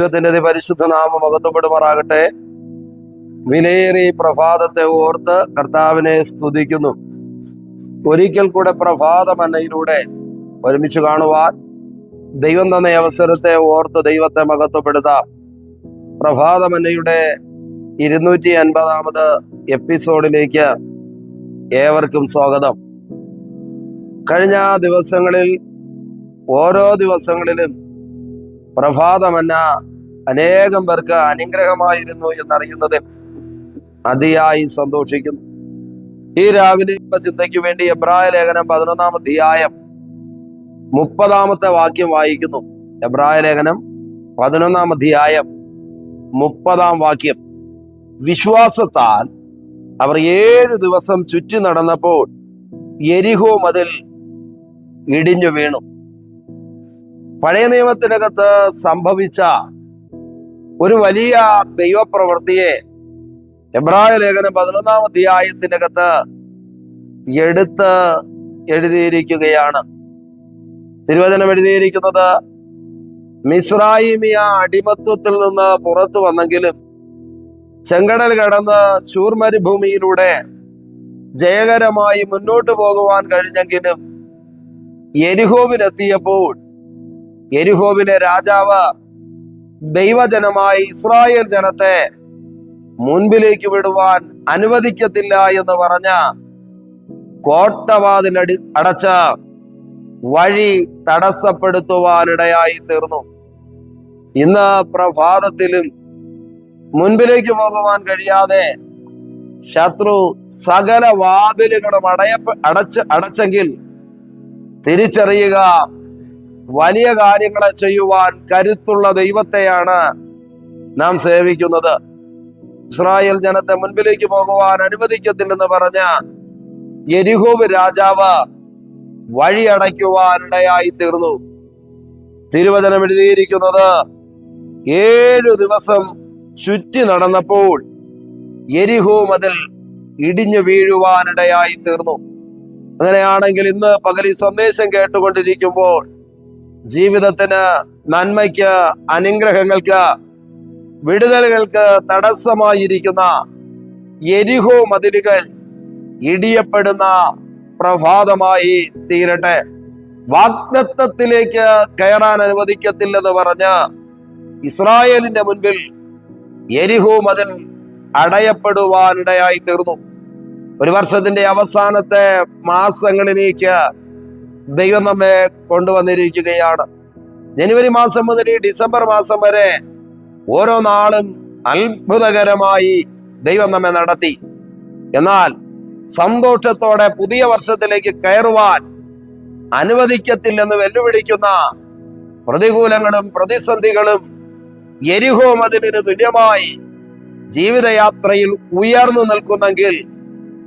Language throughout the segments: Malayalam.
ദൈവത്തിന്റെ പരിശുദ്ധ നാമം അകത്തപ്പെടുമാറാകട്ടെ. വിലയേറി പ്രഭാതത്തെ ഓർത്ത് കർത്താവിനെ സ്തുതിക്കുന്നു. ഒരിക്കൽ കൂടെ പ്രഭാതമന്നയിലൂടെ ഒരുമിച്ച് കാണുവാൻ ദൈവം തന്ന അവസരത്തെ ഓർത്ത് ദൈവത്തെ മഹത്വപ്പെടുത്താം. പ്രഭാതമന്നയുടെ ഇരുന്നൂറ്റി അൻപതാമത് എപ്പിസോഡിലേക്ക് ഏവർക്കും സ്വാഗതം. കഴിഞ്ഞ ദിവസങ്ങളിൽ ഓരോ ദിവസങ്ങളിലും പ്രഭാതമന്ന അനേകം പേർക്ക് അനുഗ്രഹമായിരുന്നു എന്നറിയുന്നതിൽ അതിയായി സന്തോഷിക്കുന്നു. ഈ രാവിലെ ചിന്തയ്ക്ക് വേണ്ടി എബ്രായ ലേഖനം പതിനൊന്നാം അധ്യായം മുപ്പതാമത്തെ വാക്യം വായിക്കുന്നു. എബ്രായ ലേഖനം പതിനൊന്നാം അധ്യായം മുപ്പതാം വാക്യം. വിശ്വാസത്താൽ അവർ ഏഴു ദിവസം ചുറ്റി നടന്നപ്പോൾ എരിഹോ മതിൽ ഇടിഞ്ഞു വീണു. പഴയ നിയമത്തിനകത്ത് സംഭവിച്ച ഒരു വലിയ ദൈവപ്രവൃത്തിയെ എബ്രായ ലേഖനം പതിനൊന്നാം അധ്യായത്തിനകത്ത് എടുത്ത് എഴുതിയിരിക്കുകയാണ്. തിരുവചനം എഴുതിയിരിക്കുന്നത് മിസ്രായിമിയ അടിമത്വത്തിൽ നിന്ന് പുറത്തു വന്നെങ്കിലും ചെങ്കടൽ കടന്ന് ചൂർമരുഭൂമിയിലൂടെ ജയകരമായി മുന്നോട്ട് പോകുവാൻ കഴിഞ്ഞെങ്കിലും എരിഹോവിനെത്തിയപ്പോൾ എരിഹോവിലെ രാജാവ് ദൈവജനമായ ഇസ്രായേൽ ജനത്തെ മുൻപിലേക്ക് വിടുവാൻ അനുവദിക്കത്തില്ല എന്ന് പറഞ്ഞ കോട്ടവാതിലടി അടച്ച വഴി തടസ്സപ്പെടുത്തുവാനിടയായി തീർന്നു. ഇന്ന് പ്രഭാതത്തിലും മുൻപിലേക്ക് പോകുവാൻ കഴിയാതെ ശത്രു സകല വാതിലുകളും അടയപ്പ അടച്ച് അടച്ചെങ്കിൽ തിരിച്ചറിയുക വലിയ കാര്യങ്ങളെ ചെയ്യുവാൻ കരുത്തുള്ള ദൈവത്തെയാണ് നാം സേവിക്കുന്നത്. ഇസ്രായേൽ ജനത്തെ മുൻപിലേക്ക് പോകുവാൻ അനുവദിക്കത്തില്ലെന്ന് പറഞ്ഞ യരിഹോബ് രാജാവ് വഴി അടയ്ക്കുവാനിടയായി തീർന്നു തിരുവചനം എഴുതിയിരിക്കുന്നത് ഏഴു ദിവസം ചുറ്റി നടന്നപ്പോൾ എരിഹോ മതിൽ ഇടിഞ്ഞു വീഴുവാനിടയായി തീർന്നു അങ്ങനെയാണെങ്കിൽ ഇന്ന് പകൽ ഈ സന്ദേശം കേട്ടുകൊണ്ടിരിക്കുമ്പോൾ ജീവിതത്തിന് നന്മയ്ക്ക് അനുഗ്രഹങ്ങൾക്ക് വിടുതലുകൾക്ക് തടസ്സമായിരിക്കുന്ന എരിഹോ മതിലുകൾ ഇടിയപ്പെടുന്ന പ്രഭാതമായി തീരട്ടെ. വാഗ്ദത്തത്തിലേക്ക് കയറാൻ അനുവദിക്കത്തില്ലെന്ന് പറഞ്ഞ് ഇസ്രായേലിന്റെ മുൻപിൽ എരിഹോ മതിൽ അടയപ്പെടുവാനിടയായി തീർന്നു. ഒരു വർഷത്തിന്റെ അവസാനത്തെ മാസങ്ങളിലേക്ക് ദൈവം നമ്മെ കൊണ്ടുവന്നിരിക്കുകയാണ്. ജനുവരി മാസം മുതൽ ഡിസംബർ മാസം വരെ ഓരോ നാളും അത്ഭുതകരമായി ദൈവം നമ്മെ നടത്തി. എന്നാൽ സന്തോഷത്തോടെ പുതിയ വർഷത്തിലേക്ക് കയറുവാൻ അനുവദിക്കത്തില്ലെന്ന് വെല്ലുവിളിക്കുന്ന പ്രതികൂലങ്ങളും പ്രതിസന്ധികളും എരിഹോ മതിലിന് തുല്യമായി ജീവിതയാത്രയിൽ ഉയർന്നു നിൽക്കുന്നെങ്കിൽ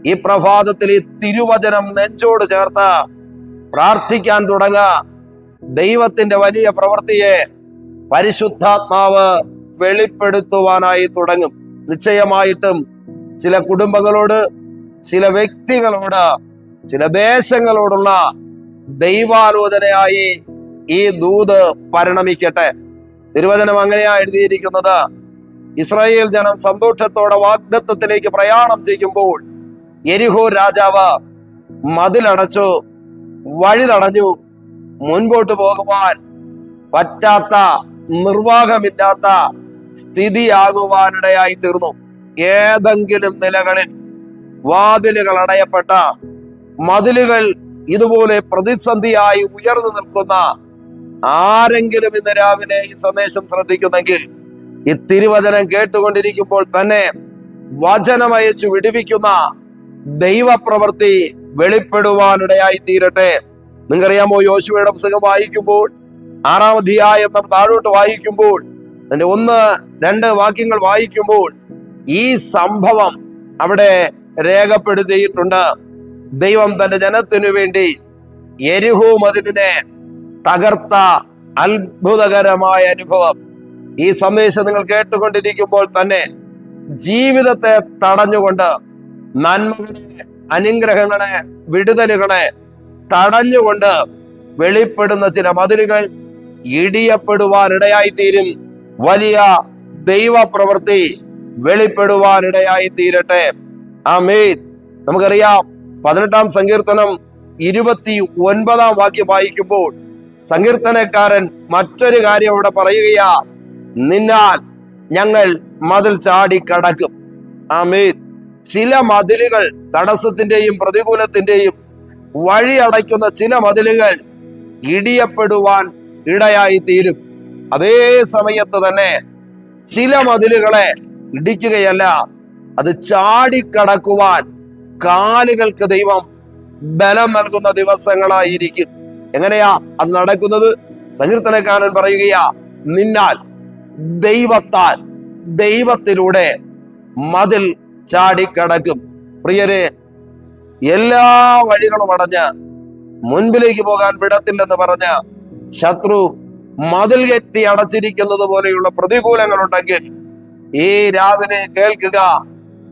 ഈ പ്രഭാതത്തിൽ ഈ തിരുവചനം നെഞ്ചോട് ചേർത്ത് പ്രാർത്ഥിക്കാൻ തുടങ്ങുക ദൈവത്തിന്റെ വലിയ പ്രവൃത്തിയെ പരിശുദ്ധാത്മാവ് വെളിപ്പെടുത്തുവാനായി തുടങ്ങും. നിശ്ചയമായിട്ടും ചില കുടുംബങ്ങളോട് ചില വ്യക്തികളോട് ചില ദേശങ്ങളോടുള്ള ദൈവാലോചനയായി ഈ ദൂത് പരിണമിക്കട്ടെ. തിരുവചനം അങ്ങനെയാ എഴുതിയിരിക്കുന്നത്. ഇസ്രായേൽ ജനം സന്തോഷത്തോടെ വാഗ്ദത്വത്തിലേക്ക് പ്രയാണം ചെയ്യുമ്പോൾ എരിഹോ രാജാവ് മതിലടച്ചു. വഴി തടഞ്ഞു. മുൻപോട്ട് പോകുവാൻ പറ്റാത്ത നിർവാഹമില്ലാത്ത സ്ഥിതിയാകുവാനിടയായി തീർന്നു. ഏതെങ്കിലും നിലകളിൽ വാതിലുകൾ അടയപ്പെട്ട മതിലുകൾ ഇതുപോലെ പ്രതിസന്ധിയായി ഉയർന്നു നിൽക്കുന്ന ആരെങ്കിലും ഇന്ന് രാവിലെ ഈ സന്ദേശം ശ്രദ്ധിക്കുന്നെങ്കിൽ ഈ തിരുവചനം കേട്ടുകൊണ്ടിരിക്കുമ്പോൾ തന്നെ വചനമയച്ചു വിടുവിക്കുന്ന ദൈവപ്രവൃത്തി വെളിപ്പെടുവാനിടയായി തീരട്ടെ. നിങ്ങൾക്കറിയാമോ യോശുവയുടെ പുസ്തകം വായിക്കുമ്പോൾ ആറാം അധ്യായം നാം താഴോട്ട് വായിക്കുമ്പോൾ അതിന്റെ ഒന്ന് രണ്ട് വാക്യങ്ങൾ വായിക്കുമ്പോൾ ഈ സംഭവം അവിടെ രേഖപ്പെടുത്തിയിട്ടുണ്ട്. ദൈവം തന്റെ ജനത്തിനു വേണ്ടി എരിഹു മതിലിനെ തകർത്ത അത്ഭുതകരമായ അനുഭവം. ഈ സന്ദേശം നിങ്ങൾ കേട്ടുകൊണ്ടിരിക്കുമ്പോൾ തന്നെ ജീവിതത്തെ തടഞ്ഞുകൊണ്ട് നന്മകളെ അനുഗ്രഹങ്ങളെ വിടുതലുകളെ തടഞ്ഞുകൊണ്ട് വെളിപ്പെടുന്ന ചില മതിലുകൾ ഇടിയപ്പെടുവാനിടയായി തീരും വലിയ ദൈവ പ്രവൃത്തി വെളിപ്പെടുവാനിടയായി തീരട്ടെ ആമേൻ. നമുക്കറിയാം പതിനെട്ടാം സങ്കീർത്തനം ഇരുപത്തി ഒൻപതാം വാക്യം വായിക്കുമ്പോൾ സങ്കീർത്തനക്കാരൻ മറ്റൊരു കാര്യം അവിടെ പറയുകയാ നിന്നാൽ ഞങ്ങൾ മതിൽ ചാടി കടക്കും ആമേൻ. ചില മതിലുകൾ തടസ്സത്തിന്റെയും പ്രതികൂലത്തിന്റെയും വഴി അടയ്ക്കുന്ന ചില മതിലുകൾ ഇടിയപ്പെടുവാൻ ഇടയായി തീരും അതേ സമയത്ത് തന്നെ ചില മതിലുകളെ ഇടിക്കുകയല്ല അത് ചാടിക്കടക്കുവാൻ കാലുകൾക്ക് ദൈവം ബലം നൽകുന്ന ദിവസങ്ങളായിരിക്കും. എങ്ങനെയാ അത് നടക്കുന്നത്? സങ്കീർത്തനക്കാരൻ പറയുകയാ നിന്നാൽ ദൈവത്താൽ ദൈവത്തിലൂടെ മതിൽ ചാടിക്കടക്കും. പ്രിയരെ എല്ലാ വഴികളും അടഞ്ഞ് മുൻപിലേക്ക് പോകാൻ വിടത്തില്ലെന്ന് പറഞ്ഞ ശത്രു മതിൽ കെട്ടി അടച്ചിരിക്കുന്നത് പോലെയുള്ള പ്രതികൂലങ്ങളുണ്ടെങ്കിൽ ഈ രാവിലെ കേൾക്കുക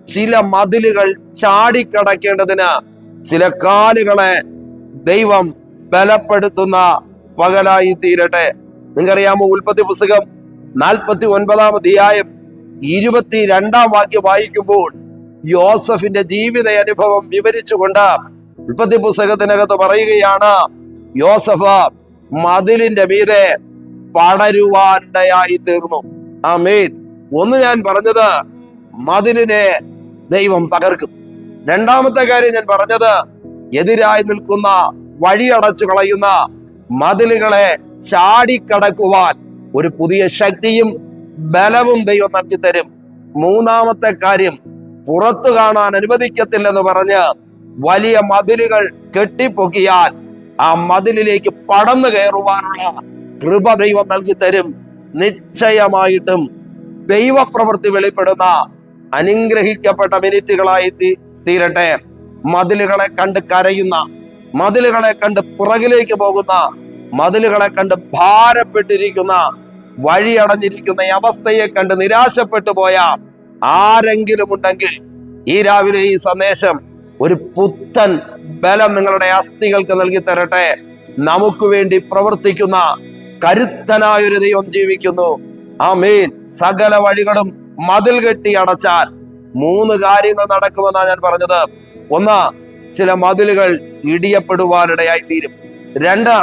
ചില മതിലുകൾ ചാടിക്കടക്കേണ്ടതിന് ചില കാലുകളെ ദൈവം ബലപ്പെടുത്തുന്ന പകലായി തീരട്ടെ. നിങ്ങൾക്കറിയാമോ ഉൽപ്പത്തി പുസ്തകം നാൽപ്പത്തി ഒൻപതാം അധ്യായം ഇരുപത്തി രണ്ടാം വാക്യം വായിക്കുമ്പോൾ യോസഫിന്റെ ജീവിത അനുഭവം വിവരിച്ചുകൊണ്ട് ഉൽപ്പത്തി പുസ്തകത്തിനകത്ത് പറയുകയാണ് യോസഫ് മതിലിന്റെ മീതെ പടരുവാനിടയായി തീർന്നു. ആ മീൻ ഒന്ന് ഞാൻ പറഞ്ഞത് മതിലിനെ ദൈവം തകർക്കും. രണ്ടാമത്തെ കാര്യം ഞാൻ പറഞ്ഞത് എതിരായി നിൽക്കുന്ന വഴിയടച്ചു കളയുന്ന മതിലുകളെ ചാടിക്കടക്കുവാൻ ഒരു പുതിയ ശക്തിയും ബലവും ദൈവം നൽകി തരും മൂന്നാമത്തെ കാര്യം പുറത്തു കാണാൻ അനുവദിക്കത്തില്ലെന്ന് പറഞ്ഞ് വലിയ മതിലുകൾ കെട്ടിപ്പൊക്കിയാൽ ആ മതിലിലേക്ക് പടന്നു കയറുവാനുള്ള കൃപ ദൈവം നൽകി തരും. നിശ്ചയമായിട്ടും ദൈവപ്രവൃത്തി വെളിപ്പെടുന്ന അനുഗ്രഹിക്കപ്പെട്ട മിനിറ്റുകളായി തീരട്ടെ. മതിലുകളെ കണ്ട് കരയുന്ന മതിലുകളെ കണ്ട് പുറകിലേക്ക് പോകുന്ന മതിലുകളെ കണ്ട് ഭാരപ്പെട്ടിരിക്കുന്ന വഴിയടഞ്ഞിരിക്കുന്ന അവസ്ഥയെ കണ്ട് നിരാശപ്പെട്ടു പോയ ആരെങ്കിലും ഉണ്ടെങ്കിൽ ഈ രാവിലെ ഈ സന്ദേശം ഒരു പുത്തൻ ബലം നിങ്ങളുടെ അസ്ഥികൾക്ക് നൽകി തരട്ടെ. നമുക്ക് വേണ്ടി പ്രവർത്തിക്കുന്ന കരുത്തനായ ഒരു ദൈവം ജീവിക്കുന്നു. ആ ആമേൻ. സകല വഴികളും മതിൽ കെട്ടി അടച്ചാൽ മൂന്ന് കാര്യങ്ങൾ നടക്കുമെന്നാണ് ഞാൻ പറഞ്ഞത്. ഒന്ന് ചില മതിലുകൾ ഇടിയപ്പെടുവാനിടയായി തീരും രണ്ട്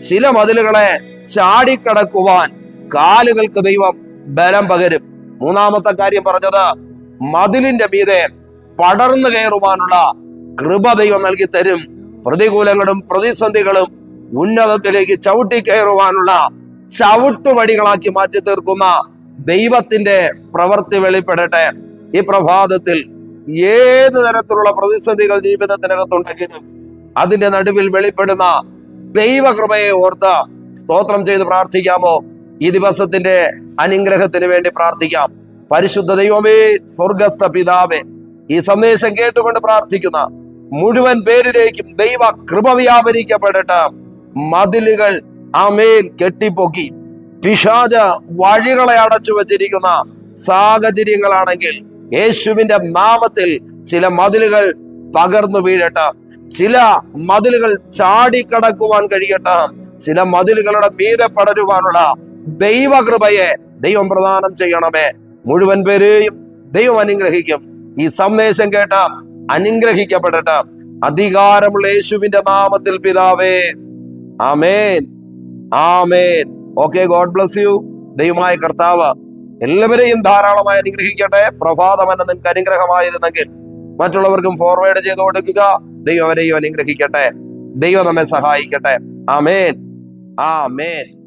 ചില മതിലുകളെ ചാടിക്കടക്കുവാൻ കാലുകൾക്ക് ദൈവം ബലം പകരും. മൂന്നാമത്തെ കാര്യം പറഞ്ഞത് മതിലിന്റെ മീതെ പടർന്നു കയറുവാനുള്ള കൃപ ദൈവം നൽകി തരും. പ്രതികൂലങ്ങളും പ്രതിസന്ധികളും ഉന്നതത്തിലേക്ക് ചവിട്ടി കയറുവാനുള്ള ചവിട്ടുവടികളാക്കി മാറ്റി തീർക്കുന്ന ദൈവത്തിന്റെ പ്രവൃത്തി വെളിപ്പെടട്ടെ. ഈ പ്രഭാതത്തിൽ ഏത് തരത്തിലുള്ള പ്രതിസന്ധികൾ ജീവിതത്തിനകത്തുണ്ടെങ്കിലും അതിന്റെ നടുവിൽ വെളിപ്പെടുന്ന ദൈവകൃപയെ ഓർത്ത് സ്തോത്രം ചെയ്ത് പ്രാർത്ഥിക്കാമോ? ഈ ദിവസത്തിന്റെ അനുഗ്രഹത്തിന് വേണ്ടി പ്രാർത്ഥിക്കാം. പരിശുദ്ധ ദൈവമേ സ്വർഗസ്ഥ പിതാവേ ഈ സന്ദേശം കേട്ടുകൊണ്ട് പ്രാർത്ഥിക്കുന്ന മുഴുവൻ പേരിലേക്കും ദൈവ കൃപ വ്യാപരിക്കപ്പെടട്ടെ. മതിലുകൾ അമേൽ കെട്ടിപ്പൊക്കി പിശാജ വഴികളെ അടച്ചു വച്ചിരിക്കുന്ന സാഹചര്യങ്ങളാണെങ്കിൽ യേശുവിന്റെ നാമത്തിൽ ചില മതിലുകൾ പകർന്നു വീഴട്ടെ. ചില മതിലുകൾ ചാടിക്കടക്കുവാൻ കഴിയട്ടെ. ചില മതിലുകളുടെ മീതെ പടരുവാനുള്ള ദൈവകൃപയെ ദൈവം പ്രദാനം ചെയ്യണമേ. മുഴുവൻ പേരെയും ദൈവം അനുഗ്രഹിക്കും. ഈ സന്ദേശം കേട്ട അനുഗ്രഹിക്കപ്പെടട്ടെ. അധികാരമുള്ള യേശുവിന്റെ നാമത്തിൽ പിതാവേ. ആമേൻ. ആമേൻ. Okay God bless you. ദൈവമായ കർത്താവ് എല്ലാവരെയും ധാരാളമായി അനുഗ്രഹിക്കട്ടെ. പ്രഭാതം എന്ന നിങ്ങൾക്ക് അനുഗ്രഹമായിരുന്നെങ്കിൽ മറ്റുള്ളവർക്കും ഫോർവേഡ് ചെയ്ത് കൊടുക്കുക. ദൈവം അവരെയും അനുഗ്രഹിക്കട്ടെ. ദൈവം നമ്മെ സഹായിക്കട്ടെ. ആമേൻ. ആമേൻ.